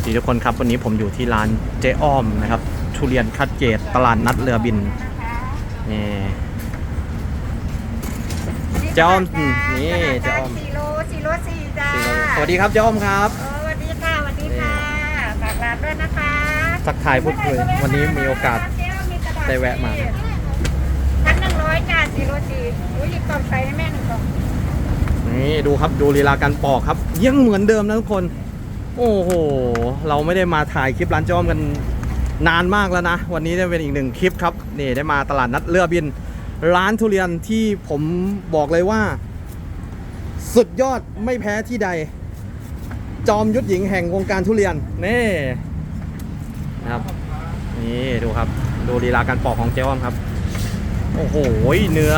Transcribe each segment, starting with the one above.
วัสดีทุกคนครับวันนี้ผมอยู่ที่ร้านเจ๊อ้อมนะครับทุเรียนคัดเกรดตลาดนัดเรือบินนี่เจ๊อ้อมนี่เจ๊อ้อมสี่โลสี่โลสี่จ้าสวัสดีครับเจ๊อ้อมครับเออสวัสดีค่ะสวัสดีค่ะฝากร้านด้วยนะคะทักทายพูดคุยวันนี้มีโอกาสได้แวะมาพันหนึ่งร้อยจ้าสี่โลสี่อุ้ยหยิบกล่องใส่ให้แม่หนึ่งกล่องนี่ดูครับดูลีลาการปอกครับยังเหมือนเดิมนะทุกคน โอ้โห เราไม่ได้มาถ่ายคลิปร้านจอมกันนานมากแล้วนะ วันนี้ได้เป็นอีกหนึ่งคลิปครับ นี่ได้มาตลาดนัดเรือบิน ร้านทุเรียนที่ผมบอกเลยว่า สุดยอดไม่แพ้ที่ใด จอมยุทธหญิงแห่งวงการทุเรียน นี่นะครับ นี่ดูครับ ดูลีลาการปอกของเจ้อมครับ โอ้โห เนื้อ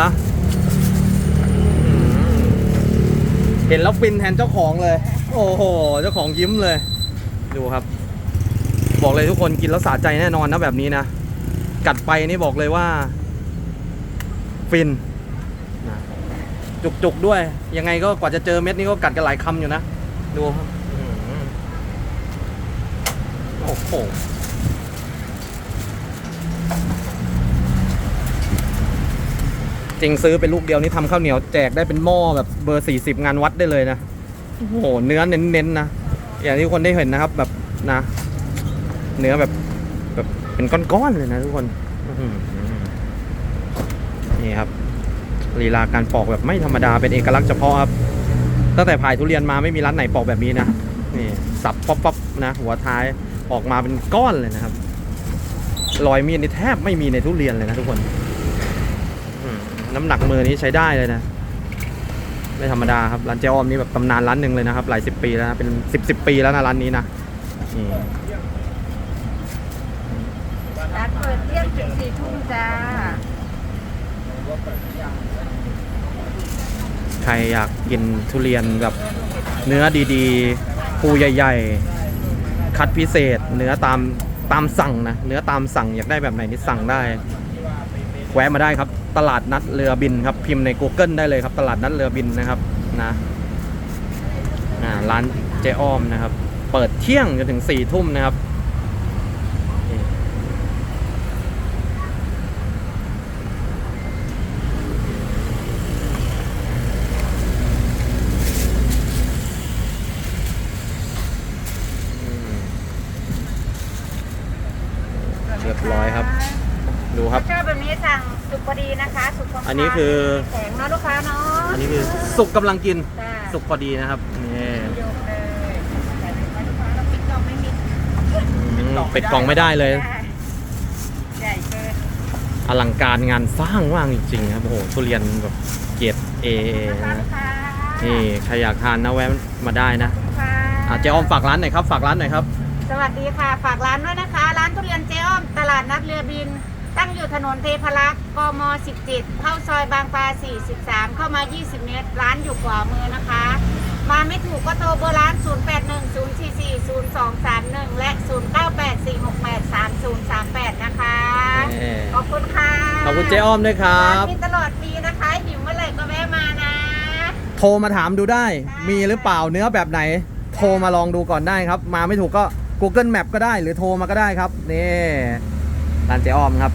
ม เห็นแล้วฟินแทนเจ้าของเลย โอ้โห เจ้าของยิ้มเลย ดูครับ บอกเลยทุกคนกินแล้วสะใจแน่นอนนะแบบนี้นะ กัดไปนี่บอกเลยว่า ฟินนะจุกๆด้วย ยังไงก็กว่าจะเจอเม็ดนี้ก็กัดกันหลายคำอยู่นะ ดูครับโอ้โห จริงซื้อเป็นลูกเดียวนี่ทำข้าวเหนียวแจกได้เป็นหม้อแบบเบอร์ 40 งานวัดได้เลยนะโอ้โหเนื้อเน้นๆนะอย่างที่คนได้เห็นนะครับแบบนะ เนื้อแบบแบบเป็นก้อนๆเลยนะทุกคนนี่ครับลีลาการปอกแบบไม่ธรรมดาเป็นเอกลักษณ์เฉพาะครับตั้งแต่พายทุเรียนมาไม่มีร้านไหนปอกแบบนี้นะนี่สับป๊อปๆนะ หัวท้ายออกมาเป็นก้อนเลยนะครับรอยมีดนี่แทบไม่มีในทุเรียนเลยนะทุกคน น้ำหนักมือนี้ใช้ได้เลยนะ ไม่ธรรมดาครับร้านเจ๊อ้อมนี่แบบตำนานร้านหนึ่งเลยนะครับ หลายสิบปีแล้วนะเป็นสิบสิบปีแล้วนะร้านนี้นะนี่ร้านเปิดเที่ยงถึงสี่ทุ่มจ้า ใครอยากกินทุเรียนแบบเนื้อดีๆภูใหญ่ ๆ คัดพิเศษ เนื้อตามตามสั่งนะ เนื้อตามสั่งอยากได้แบบไหนนี่สั่งได้ แวะมาได้ครับ ตลาดนัดเรือบินครับ พิมพ์ใน Google ได้เลยครับ ตลาดนัดเรือบินนะครับนะร้านเจ๊อ้อมนะครับ เปิดเที่ยงจนถึงสี่ทุ่มนะครับเรียบร้อยครับ ดูครับ ชอบแบบนี้สั่งสุกพอดีนะคะสุกพอันนี้คือ แข็งเนาะลูกค้าเนาะอันนี้คือสุกกำลังกิน จ้าสุกพอดีนะครับนี่ยกเลยใส่ถุงไว้ลูกค้าเราปิดกล่องไม่มีอืมปิดกล่องไม่ได้เลยใหญ่เกินอลังการงานสร้างว่างจริงๆครับโอ้โหทุเรียนแบบเกรดเอนะคะนะลูกค้านี่ใครอยากทานนะแวะมาได้นะลูกค้า อะเจ๊อ้อมฝากร้านหน่อยครับฝากร้านหน่อยครับ สวัสดีค่ะ ฝากร้านด้วยนะคะ ร้านทุเรียนเจ๊อ้อม ตลาดนัดเรือบิน ตั้งอยู่ถนนเทพรักษ์กม 17 เข้าซอยบางปลา 43 เข้ามา 20 เมตร ร้านอยู่ขวามือนะคะ มาไม่ถูกก็โทรเบอร์ร้าน 0810440231 และ 0984683038 นะคะ เอ่อขอบคุณค่ะขอบคุณเจ๊อ้อมด้วยครับานมีตลอดปีนะคะหิวเมื่อไหร่ก็แวะมานะ โทรมาถามดูได้ มีหรือเปล่าเนื้อแบบไหน โทรมาลองดูก่อนได้ครับ มาไม่ถูกก็ Google Map ก็ได้ หรือโทรมาก็ได้ครับ นี่ร้านเจ๊อ้อมครับ